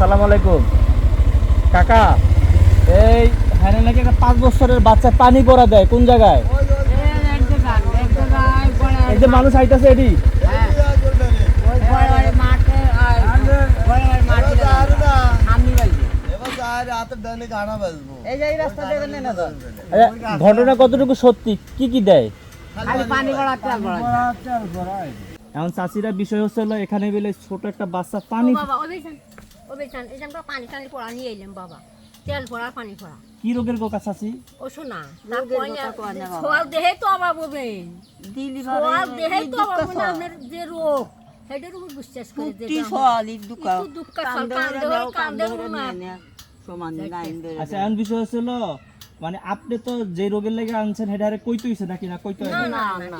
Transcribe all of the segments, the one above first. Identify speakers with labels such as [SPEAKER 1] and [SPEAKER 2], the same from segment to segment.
[SPEAKER 1] আসসালামু আলাইকুম। কাকা এই হ্যাঁ নাকি একটা পাঁচ বছরের বাচ্চা পানি পড়া দেয় কোন জায়গায়? যে মানুষ আইতাছে এটি। আচ্ছা, ঘটনা কতটুকু সত্যি? কি কি দেয়? এখন চাষিরা বিষয় হচ্ছে এখানে বেলে ছোট একটা বাচ্চা পানি
[SPEAKER 2] তো পানি টানি পড়া নিয়ে এলাম বাবা। তেল পড়া পানি পড়া
[SPEAKER 1] কি রোগের গোকা চাষি
[SPEAKER 2] ও শোনা সোয়াল দেহে তো ববেন সোয়াল দেহে তো আপনার যে রোগ হেডের উপর বিশ্বাস করে যে একটু দুঃখ কান্দে হয় কান্দে না।
[SPEAKER 1] আচ্ছা এখন বিষয় হলো মানে আপনি তো যে রোগের লেগে আনছেন হেডারে আরে কইতে হইছে নাকি না? কইতে
[SPEAKER 2] না
[SPEAKER 1] না?
[SPEAKER 2] না।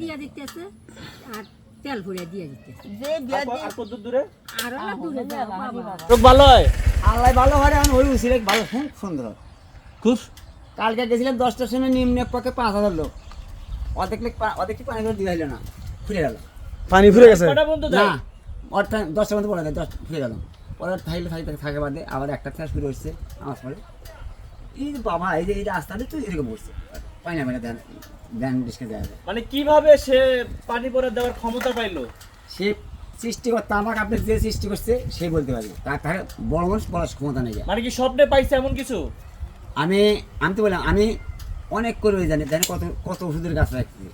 [SPEAKER 2] দিয়ে দিতেছে। আর তেল ভরে দিয়ে দিতেছে
[SPEAKER 1] আর- আর কত দূরে?
[SPEAKER 2] আর না দূরে যাও বাবা
[SPEAKER 1] রোগ ভালো
[SPEAKER 3] আল্লাহ ভালো হয় ওই ভালো। খুব সুন্দর।
[SPEAKER 1] খুব
[SPEAKER 3] কালকে গেছিলাম দশটার সময় নিম্ন পক্ষে পাঁচ হাজার লোক। অর্ধেক অর্ধেক পানি করে দিয়ে হইল না? ফুলে গেল।
[SPEAKER 4] পানি ফুরে গেছে?
[SPEAKER 3] না অর্থাৎ দশটার মধ্যে পড়া যায় দশ ফুলে গেল। পরে থাকলে থাকতে থাকে বাদে আবার একটা থেকে শুরু হচ্ছে আমার পরে এই যে বাবা এই যে এই রাস্তাটা তো এরকম বসছে পানি না পানি দেন দেন ডিসকে দেওয়া যায়।
[SPEAKER 1] মানে কীভাবে সে পানি পড়া দেওয়ার ক্ষমতা পাইলো?
[SPEAKER 3] সে সৃষ্টিকর্তা আমাকে আপনি যে সৃষ্টি করছে সে বলতে পারবে। তার তার বড় মানুষ বলার ক্ষমতা নেই।
[SPEAKER 1] মানে কি স্বপ্নে পাইছে এমন কিছু?
[SPEAKER 3] আমি আমি তো বললাম আমি অনেক করে জানি জানি কত কত ওষুধের গাছ রাখছি।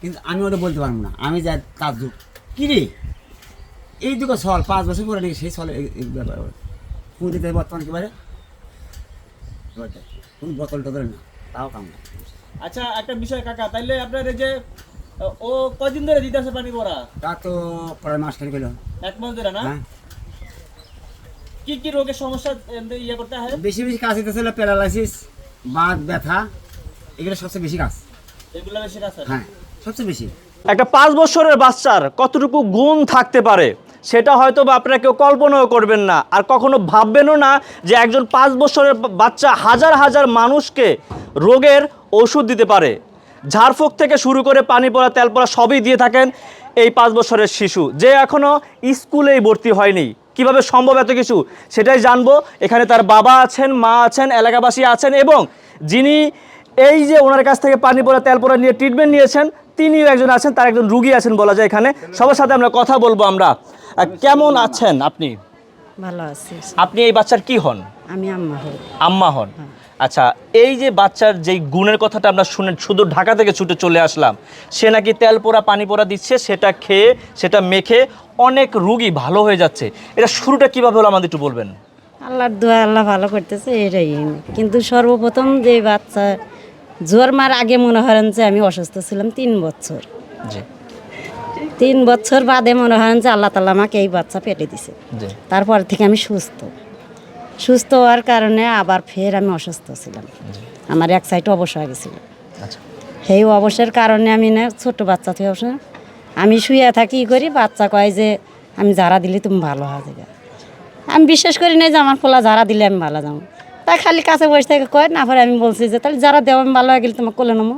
[SPEAKER 3] কিন্তু আমি ওটা বলতে পারব না। আমি যা তার যুগ। কী রে? এই দুটো সল পাঁচ বছর পরে নাকি সেই সলে এই- এই ব্যাপার। পুঁতিতে বর্তমান একেবারে? কোনো বোতল টোতল না। তাও কাম না
[SPEAKER 1] আচ্ছা একটা বিষয় কাকা তাইলে আপনার এই যে ও কদিন ধরে দিতেছে পানি পড়া
[SPEAKER 3] তা তো প্রায় মাস খানি গেল
[SPEAKER 1] এক মাস ধরে না?
[SPEAKER 3] হ্যাঁ।
[SPEAKER 1] কি কি রোগের সমস্যা ইয়ে করতে হয়?
[SPEAKER 3] বেশি বেশি কাজ হইতেছে প্যারালাইসিস বাত ব্যথা এগুলো সবচেয়ে বেশি কাজ।
[SPEAKER 1] এগুলো বেশি কাজ হ্যাঁ?
[SPEAKER 3] সবচেয়ে বেশি।
[SPEAKER 5] একটা পাঁচ বছরের বাচ্চার কতটুকু গুণ থাকতে পারে সেটা হয়তো বা আপনারা কেউ কল্পনাও করবেন না আর কখনো ভাববেনও না যে একজন পাঁচ বছরের বাচ্চা হাজার হাজার মানুষকে রোগের ওষুধ দিতে পারে। ঝাড়ফুঁক থেকে শুরু করে পানি পড়া তেল পড়া সবই দিয়ে থাকেন এই পাঁচ বছরের শিশু যে এখনও স্কুলেই ভর্তি হয়নি। কীভাবে সম্ভব এত কিছু সেটাই জানব। এখানে তার বাবা আছেন মা আছেন এলাকাবাসী আছেন এবং যিনি এই যে ওনার কাছ থেকে পানি পড়া তেল পড়া নিয়ে ট্রিটমেন্ট নিয়েছেন তিনিও একজন আছেন তার একজন রুগী আছেন বলা যায় এখানে। সবার সাথে আমরা কথা বলব আমরা। কেমন আছেন আপনি?
[SPEAKER 6] ভালো আছি।
[SPEAKER 5] আপনি এই বাচ্চার কি হন?
[SPEAKER 6] আমি আম্মা হই।
[SPEAKER 5] আম্মা হন। আচ্ছা এই যে বাচ্চার যেই গুণের কথাটা আমরা শুনে শুধু ঢাকা থেকে ছুটে চলে আসলাম সে নাকি তেল পোড়া পানি পোড়া দিচ্ছে সেটা খেয়ে সেটা মেখে অনেক রুগী ভালো হয়ে যাচ্ছে। এটা শুরুটা কীভাবে হলো আমাদের একটু বলবেন?
[SPEAKER 6] আল্লাহর দোয়া আল্লাহ ভালো করতেছে এটাই। কিন্তু সর্বপ্রথম যে বাচ্চা জ্বর মার আগে মনে করেন যে আমি অসুস্থ ছিলাম তিন বছর। তিন বছর বাদে মনে করেন যে আল্লাহ তালা আমাকে এই বাচ্চা পেটে দিছে। তারপর থেকে আমি সুস্থ। সুস্থ হওয়ার কারণে আবার ফের আমি অসুস্থ ছিলাম। আমার এক সাইড অবশ হয়ে গেছিল।
[SPEAKER 5] আচ্ছা।
[SPEAKER 6] সেই অবসের কারণে আমি না ছোট বাচ্চা থেকে অবসর আমি শুয়ে থাকি ই করি বাচ্চা কয় যে আমি যারা দিলে তুমি ভালো হওয়া যাবে। আমি বিশ্বাস করি না যে আমার পোলা যারা দিলে আমি ভালো যাব। তাই খালি কাছে বসে থেকে কয় না পরে আমি বলছি যে তাহলে যারা দেওয়া আমি ভালো হয়ে গেলে তোমাকে কোলে নেব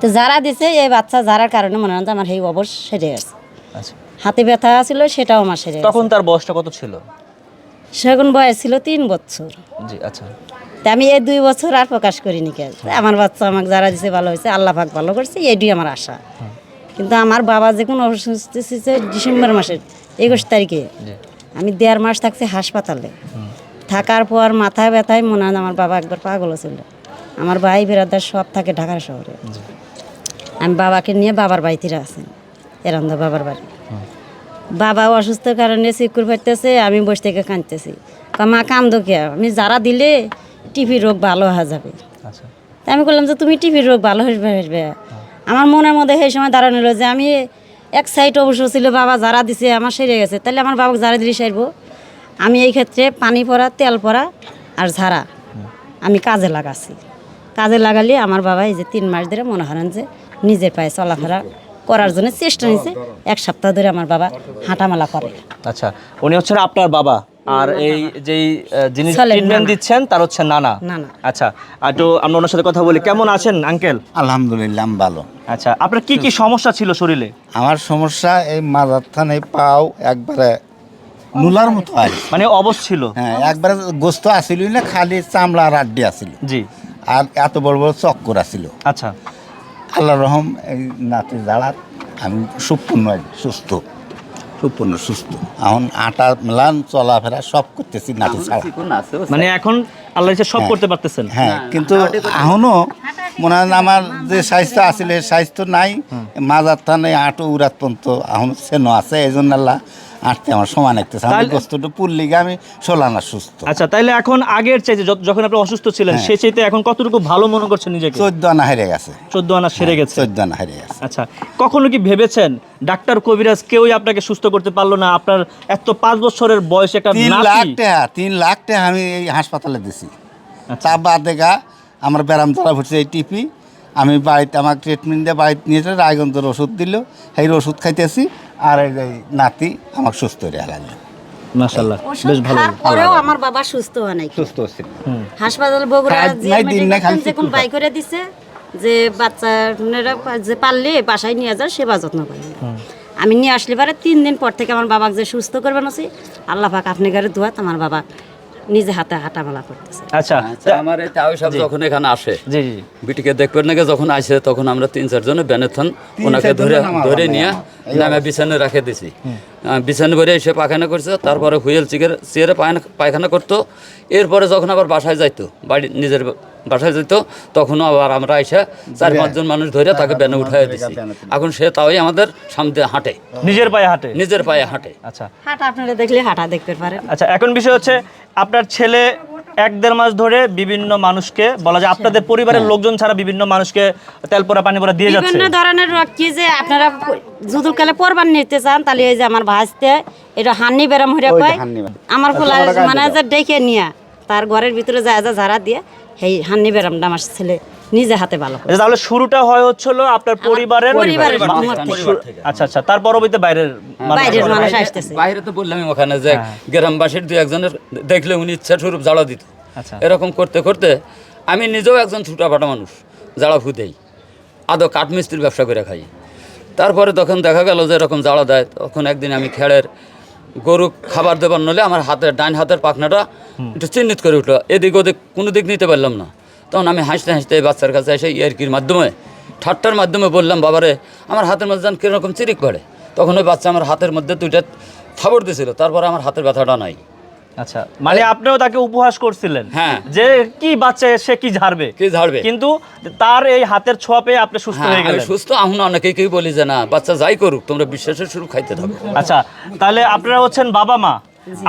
[SPEAKER 6] তো যারা দিছে এই বাচ্চা যারার কারণে মনে হয় যে আমার সেই অবশ সেরে গেছে।
[SPEAKER 5] আচ্ছা।
[SPEAKER 6] হাতে ব্যথা ছিল সেটাও আমার সেরে
[SPEAKER 5] তখন তার বয়সটা কত ছিল?
[SPEAKER 6] সেগুন বয়স ছিল তিন বছর।
[SPEAKER 5] জি আচ্ছা।
[SPEAKER 6] তা আমি এই দুই বছর আর প্রকাশ করিনি কে আমার বাচ্চা আমাকে যারা দিছে ভালো হয়েছে আল্লাহ পাক ভালো করছে এইটাই আমার আশা। কিন্তু আমার বাবা যে কোনো অসুস্থ ছিল ডিসেম্বর মাসের একুশ তারিখে। আমি দেড় মাস থাকছি হাসপাতালে। থাকার পর মাথায় ব্যথায় মনে হয় আমার বাবা একবার পাগল ছিল আমার ভাই বেরাদার সব থাকে ঢাকার শহরে। আমি বাবাকে নিয়ে বাবার বাড়িতে আছি এরন্দা বাবার বাড়ি। বাবা অসুস্থ কারণে চিকুর ফাইতেছে আমি বসে থেকে কাঁদতেছি। মা কান্দো কে? আমি যারা দিলে টিভি রোগ ভালো হয়ে যাবে।
[SPEAKER 5] আচ্ছা।
[SPEAKER 6] তা আমি বললাম যে তুমি টিভির রোগ ভালো হসবে হসবে আমার মনের মধ্যে সেই সময় দাঁড়ানো হলো যে আমি এক সাইড অবশ্য ছিল বাবা যারা দিছে আমার সেরে গেছে। তাহলে আমার বাবাকে যারা দিলে সারবো। আমি এই ক্ষেত্রে পানি পড়া তেল পড়া আর ঝাড়া আমি কাজে লাগাছি। কাজে লাগালে আমার বাবা এই যে তিন মাস ধরে মনে হরেন যে নিজের পায়ে চলাফেরা করার জন্য চেষ্টা নিছে। এক সপ্তাহ ধরে আমার বাবা হাঁটামেলা করে।
[SPEAKER 5] আচ্ছা উনি হচ্ছেন আপনার বাবা। আর এই যিনি
[SPEAKER 6] ছেলের
[SPEAKER 5] ট্রিটমেন্ট। দিচ্ছেন তার হচ্ছে নানা।
[SPEAKER 6] নানা।
[SPEAKER 5] আচ্ছা আর তো আমরা ওনার সাথে কথা বলি। কেমন আছেন আঙ্কেল?
[SPEAKER 4] আলহামদুলিল্লাহ ভালো।
[SPEAKER 5] আচ্ছা আপনার কি কি সমস্যা ছিল শরীরে?
[SPEAKER 4] আমার সমস্যা এই মাজার পাও একবারে নুলার মতো হয়
[SPEAKER 5] মানে অবশ ছিল?
[SPEAKER 4] হ্যাঁ একবারে গোস্ত আসিল না খালি চামড়া আর আড্ডি আসিল।
[SPEAKER 5] জি।
[SPEAKER 4] আর এত বড় বড় চক্কর আসিল।
[SPEAKER 5] আচ্ছা।
[SPEAKER 4] আল্লাহ রহম এই নাতি দাঁড়াত আমি সুপূর্ণ সুস্থ। সুপূর্ণ সুস্থ। এখন আটা মেলান চলাফেরা সব করতেছি নাতি ছাড়া।
[SPEAKER 5] মানে এখন আল্লাহ সব
[SPEAKER 4] হ্যাঁ।
[SPEAKER 5] করতে পারতেছেন।
[SPEAKER 4] হ্যাঁ কিন্তু এখনও মনে হয় আমার যে স্বাস্থ্য আছিল সেই স্বাস্থ্য নাই। মাজার থানে আটো উড়াত পর্যন্ত এখন সেন আছে এই জন্য আল্লাহ আটতে আমার সমান একতেছে আমি
[SPEAKER 5] তাহলে-
[SPEAKER 4] গোস্তটা পুরলিগে আমি সোলানা সুস্থ।
[SPEAKER 5] আচ্ছা তাইলে এখন আগের চাইতে যখন আপনি অসুস্থ ছিলেন
[SPEAKER 4] হ্যাঁ।
[SPEAKER 5] সে চাইতে এখন কতটুকু ভালো মনে করছেন নিজেকে?
[SPEAKER 4] চোদ্দ আনা হেরে গেছে।
[SPEAKER 5] চোদ্দ আনা সেরে গেছে।
[SPEAKER 4] চোদ্দ আনা হেরে গেছে।
[SPEAKER 5] আচ্ছা কখনো কি ভেবেছেন ডাক্তার কবিরাজ কেউই আপনাকে সুস্থ করতে পারল না? আপনার এত পাঁচ বছরের বয়সে একটা
[SPEAKER 4] তিন লাখ টাকা তিন লাখ টাকা আমি এই হাসপাতালে দিছি।
[SPEAKER 5] আচ্ছা।
[SPEAKER 4] তা বাদে গা আমার ব্যারাম ধরা পড়ছে এই টিপি। আমি বাড়িতে আমার ট্রিটমেন্ট দিয়ে বাড়িতে নিয়ে রায়গঞ্জের ওষুধ দিল। সেই ওষুধ খাইতেছি। আর এই যে নাতি আমার সুস্থ রে লাগল
[SPEAKER 6] মাশাআল্লাহ
[SPEAKER 5] বেশ ভালো।
[SPEAKER 6] পরেও আমার বাবা সুস্থ হয় নাই।
[SPEAKER 4] সুস্থ
[SPEAKER 6] হাসপাতাল বগুড়া যে মেডিকেল বাই করে দিছে যে বাচ্চারা যে পারলে বাসায় নিয়ে যাও সেবা যত্ন করে। আমি নিয়ে আসলে পরে তিন দিন পর থেকে আমার বাবাকে যে সুস্থ করবেন আছে আল্লাহ পাক আপনি ঘরে দোয়া আমার বাবা নিজে হাতে হাঁটামেলা করতেছে।
[SPEAKER 5] আচ্ছা
[SPEAKER 7] আচ্ছা আমার এই তাও সব যখন এখানে আসে
[SPEAKER 5] জি জি।
[SPEAKER 7] বিটিকে দেখবেন নাকি যখন আসে তখন আমরা তিন চারজনে বেনেথন ওনাকে ধরে ধরে নিয়ে নামে বিছানে রেখে দিছি। বিছানে ভরে এসে পায়খানা করছে তারপরে হুইল চিকের চেয়ারে পায়খানা পায়খানা করতো এরপরে যখন আবার বাসায় যাইতো বাড়ি নিজের বাসায় যেত তখনও আবার আমরা এসে চার পাঁচজন মানুষ ধরে তাকে বেনে উঠাই দিছি। এখন সে তাওই আমাদের সামনে হাঁটে।
[SPEAKER 5] নিজের পায়ে হাঁটে?
[SPEAKER 7] নিজের পায়ে হাঁটে।
[SPEAKER 5] আচ্ছা।
[SPEAKER 6] হাঁটা আপনারা দেখলে হাঁটা দেখতে পারেন।
[SPEAKER 5] আচ্ছা এখন বিষয় হচ্ছে আপনার ছেলে এক দেড় মাস ধরে বিভিন্ন মানুষকে বলা যায় আপনাদের পরিবারের লোকজন ছাড়া বিভিন্ন মানুষকে তেল পোড়া পানি পোড়া দিয়ে যাচ্ছে।
[SPEAKER 6] বিভিন্ন ধরনের রোগ কি যে আপনারা যদুর কালে পরবার নিতে চান তাহলে এই যে আমার ভাজতে এটা হান্নি বেরাম হইয়া
[SPEAKER 4] ওই যে
[SPEAKER 6] কয় আমার
[SPEAKER 4] আচ্ছা,
[SPEAKER 6] মানে যে ডেকে নিয়া। তার ঘরের ভিতরে যা যা ঝাড়া দিয়ে সেই হান্নি বেরামটা আমার ছেলে নিজে হাতে ভালো
[SPEAKER 5] আচ্ছা, তাহলে শুরুটা হয় হচ্ছিল আপনার পরিবারের আচ্ছা আচ্ছা তার পরবর্তীতে বাইরের মানুষ-
[SPEAKER 6] বাইরের মানুষ আসতেছে।
[SPEAKER 7] বাইরে তো বললাম ওখানে যে গ্রামবাসীর দুই একজনের দেখলে উনি ইচ্ছা স্বরূপ জ্বালা দিত।
[SPEAKER 5] আচ্ছা।
[SPEAKER 7] এরকম করতে করতে আমি নিজেও একজন ছুটাফাটা মানুষ জাড়া ফুতেই আদৌ কাঠমিস্ত্রির ব্যবসা করে খাই। তারপরে তখন দেখা গেল যে এরকম জাড়া দেয় তখন একদিন আমি খেড়ের গরু খাবার দেবার নলে আমার হাতের ডাইন হাতের পাখনাটা একটু চিহ্নিত করে উঠল। এদিক ওদিক কোনো দিক নিতে পারলাম না। তখন আমি হাসতে হাসতে বাচ্চার কাছে এসে ইয়ারকির মাধ্যমে ঠাট্টার মাধ্যমে বললাম বাবারে আমার হাতের মধ্যে যেন কীরকম চিরিক পড়ে? তখন ওই বাচ্চা আমার হাতের মধ্যে দুইটা থাবড় দিয়েছিল তারপরে আমার হাতের ব্যথাটা নাই।
[SPEAKER 5] আচ্ছা মানে আপনিও তাকে উপহাস করছিলেন
[SPEAKER 7] হ্যাঁ।
[SPEAKER 5] যে কি বাচ্চা সে কি ঝাড়বে?
[SPEAKER 7] কি ঝাড়বে?
[SPEAKER 5] কিন্তু তার এই হাতের ছোঁয়া পেয়ে আপনি সুস্থ
[SPEAKER 7] হ্যাঁ
[SPEAKER 5] হয়ে গেলেন।
[SPEAKER 7] সুস্থ এখন অনেকেই বলি যে না বাচ্চা যাই করুক তোমরা বিশ্বাসের শুরু খাইতে থাকো।
[SPEAKER 5] আচ্ছা তাহলে আপনারা হচ্ছেন বাবা মা।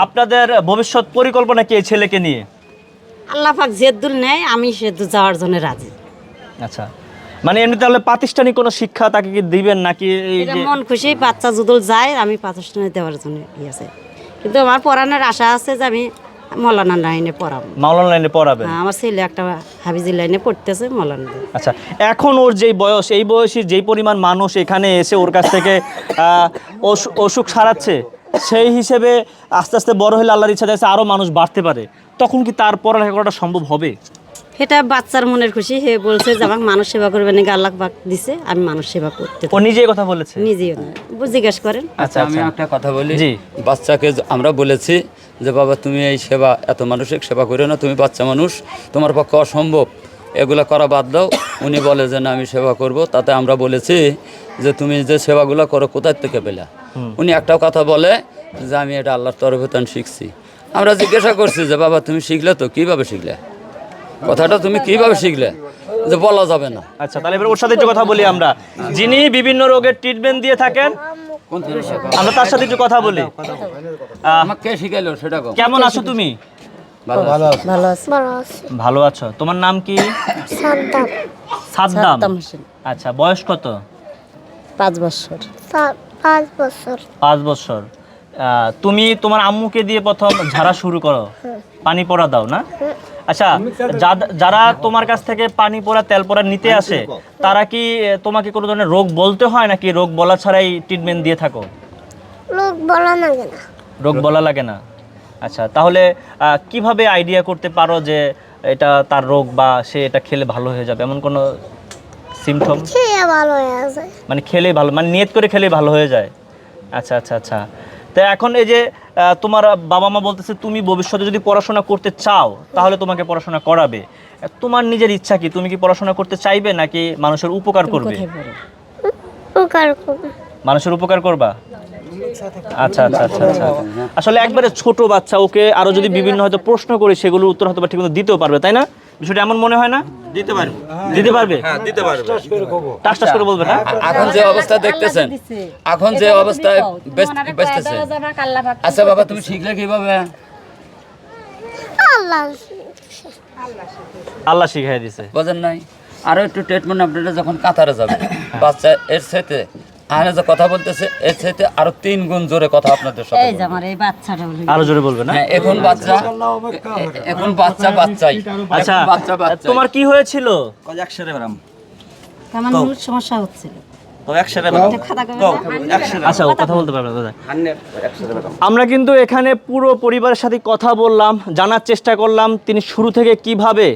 [SPEAKER 5] আপনাদের ভবিষ্যৎ পরিকল্পনা কি এই ছেলেকে নিয়ে?
[SPEAKER 6] আল্লাহ পাক জেদ্দুল নেয় আমি সেদ্দুল যাওয়ার জন্য রাজি।
[SPEAKER 5] আচ্ছা মানে এমনি তাহলে প্রাতিষ্ঠানিক কোনো শিক্ষা তাকে কি দিবেন নাকি এই
[SPEAKER 6] এটা
[SPEAKER 5] যে
[SPEAKER 6] মন খুশি বাচ্চা যদুল যায় আমি প্রতিষ্ঠানে দেওয়ার জন্য ই আছে। কিন্তু আমার পড়ানোর আশা আছে যে আমি মৌলানা লাইনে পড়াবো।
[SPEAKER 5] মৌলানা লাইনে পড়াবে
[SPEAKER 6] হ্যাঁ, আমার ছেলে একটা হাবিজি লাইনে পড়তেছে মৌলানা
[SPEAKER 5] আচ্ছা এখন ওর যেই বয়স এই বয়সী যেই পরিমাণ মানুষ এখানে এসে ওর কাছ থেকে অসুখ সারাচ্ছে সেই হিসেবে আস্তে আস্তে বড় হলে আল্লাহর ইচ্ছা আছে আরও মানুষ বাড়তে পারে। তখন কি তার পড়ালেখা করাটা সম্ভব হবে?
[SPEAKER 6] এটা বাচ্চার মনের খুশি। হে বলছে যে আমাকে মানুষ সেবা করবে নাকি আল্লাহ পাক দিছে আমি মানুষ সেবা করতে
[SPEAKER 5] ও নিজেই কথা বলেছে?
[SPEAKER 6] নিজেও না জিজ্ঞেস করেন।
[SPEAKER 7] আচ্ছা আমি একটা কথা বলি।
[SPEAKER 5] জি।
[SPEAKER 7] বাচ্চাকে আমরা বলেছি যে বাবা তুমি এই সেবা এত মানুষের সেবা করে না তুমি বাচ্চা মানুষ তোমার পক্ষে অসম্ভব। এগুলা করা বাদ দাও। উনি বলে যে না আমি সেবা করব। তাতে আমরা বলেছি যে তুমি যে সেবাগুলো করো কোথার থেকে পেলা? উনি একটাও কথা বলে যে আমি এটা আল্লাহর তরফে তান শিখছি। আমরা জিজ্ঞাসা করছি যে বাবা তুমি শিখলে তো? কীভাবে শিখলে? কথাটা তুমি কীভাবে শিখলে? যে বলা যাবে না।
[SPEAKER 5] আচ্ছা তাহলে এবার ওর সাথে একটু কথা বলি আমরা। যিনি বিভিন্ন রোগের ট্রিটমেন্ট দিয়ে থাকেন আমরা তার সাথে একটু কথা বলি।
[SPEAKER 7] আমাকে কে শিখাইলো সেটা
[SPEAKER 5] কেমন আছো তুমি?
[SPEAKER 7] ভালো
[SPEAKER 6] ভালো আছে।
[SPEAKER 5] ভালো আছো। তোমার নাম কি? সাদ্দাম।
[SPEAKER 6] সাদ্দাম।
[SPEAKER 5] আচ্ছা বয়স কত?
[SPEAKER 6] পাঁচ বছর।
[SPEAKER 8] পাঁচ বছর।
[SPEAKER 5] পাঁচ বছর। তুমি তোমার আম্মুকে দিয়ে প্রথম ঝাড়া শুরু করো। পানি পড়া দাও না? আচ্ছা যাদ- যারা তোমার কাছ থেকে পানি পোড়া তেল পোড়া নিতে আসে তারা কি তোমাকে কোনো ধরনের রোগ বলতে হয় নাকি রোগ বলা ছাড়াই ট্রিটমেন্ট দিয়ে থাকো?
[SPEAKER 8] লোক বলা লাগে না।
[SPEAKER 5] রোগ বলা লাগে না। আচ্ছা তাহলে কীভাবে আইডিয়া করতে পারো যে এটা তার রোগ বা সে এটা খেলে ভালো হয়ে যাবে? এমন কোনো সিমটম
[SPEAKER 8] খেয়ে ভালো হয়ে আছে
[SPEAKER 5] মানে খেলেই ভালো মানে নিয়ত করে খেলেই ভালো হয়ে যায়। আচ্ছা আচ্ছা আচ্ছা। তো এখন এই যে তোমার বাবা মা বলতেছে তুমি ভবিষ্যতে যদি পড়াশোনা করতে চাও তাহলে তোমাকে পড়াশোনা করাবে। তোমার নিজের ইচ্ছা কি? তুমি কি পড়াশোনা করতে চাইবে নাকি মানুষের উপকার করবে? মানুষের উপকার করবা? আচ্ছা আচ্ছা আচ্ছা আচ্ছা আসলে একবারে ছোট বাচ্চা ওকে আরও যদি বিভিন্ন হয়তো প্রশ্ন করি সেগুলোর উত্তর হয়তো বা ঠিক মতো দিতেও পারবে তাই না? বিষয়টা এমন মনে হয় না? দিতে পারবে। দিতে পারবে? হ্যাঁ দিতে পারবে। টাস টাস করে বলবে না
[SPEAKER 7] এখন যে অবস্থা দেখতেছেন এখন যে অবস্থায় বেচ- বেচতেছে আচ্ছা বাবা তুমি শিখলে কীভাবে
[SPEAKER 8] আল্লাহ
[SPEAKER 5] আল্লাহ শিখাই দিছে।
[SPEAKER 7] বোঝেন নাই? আরও একটু ট্রিটমেন্ট আপনারা যখন কাতারে যাবে বাচ্চা এর সাথে আরে যে কথা বলতেছে এর সাথে আরও তিন গুণ জোরে কথা আপনাদের সাথে
[SPEAKER 6] এই যে আমার এই বাচ্চাটা বলি
[SPEAKER 5] আরও জোরে বলবে না?
[SPEAKER 7] হ্যাঁ এখন বাচ্চা এখন বাচ্চা বাচ্চাই।
[SPEAKER 5] আচ্ছা
[SPEAKER 7] বাচ্চা বাচ্চা
[SPEAKER 5] তোমার কি হয়েছিল?
[SPEAKER 6] আমার নুর সমস্যা হচ্ছিল
[SPEAKER 5] আচ্ছা ও কথা বলতে পারবে না আমরা কিন্তু এখানে পুরো পরিবারের সাথে কথা বললাম জানার চেষ্টা করলাম তিনি শুরু থেকে কীভাবে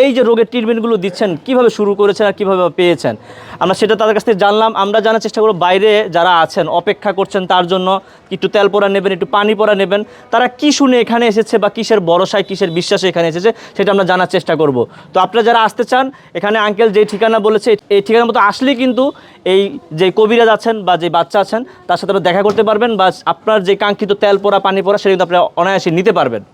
[SPEAKER 5] এই যে রোগের ট্রিটমেন্টগুলো দিচ্ছেন, কীভাবে শুরু করেছেন আর কীভাবে পেয়েছেন? আমরা সেটা তাদের কাছ থেকে জানলাম। আমরা জানার চেষ্টা করব বাইরে যারা আছেন, অপেক্ষা করছেন তার জন্য। একটু তেল পরা নেবেন, একটু পানি পরা নেবেন। তারা কি শুনে এখানে এসেছে বা কিসের ভরসায়, কিসের বিশ্বাসে এখানে এসেছে, সেটা আমরা জানার চেষ্টা করব। তো আপনারা যারা আসতে চান, এখানে আঙ্কেল যে ঠিকানা বলেছে, এই ঠিকানা মতো আসলেই কিন্তু এই যে কবিরাজ আছেন বা যে বাচ্চা আছেন, তার সাথে দেখা করতে পারবেন বা আপনার যে কাঙ্ক্ষিত তেল পরা, পানি পরা, সেটা কিন্তু আপনারা অনায়াসে নিতে পারবেন।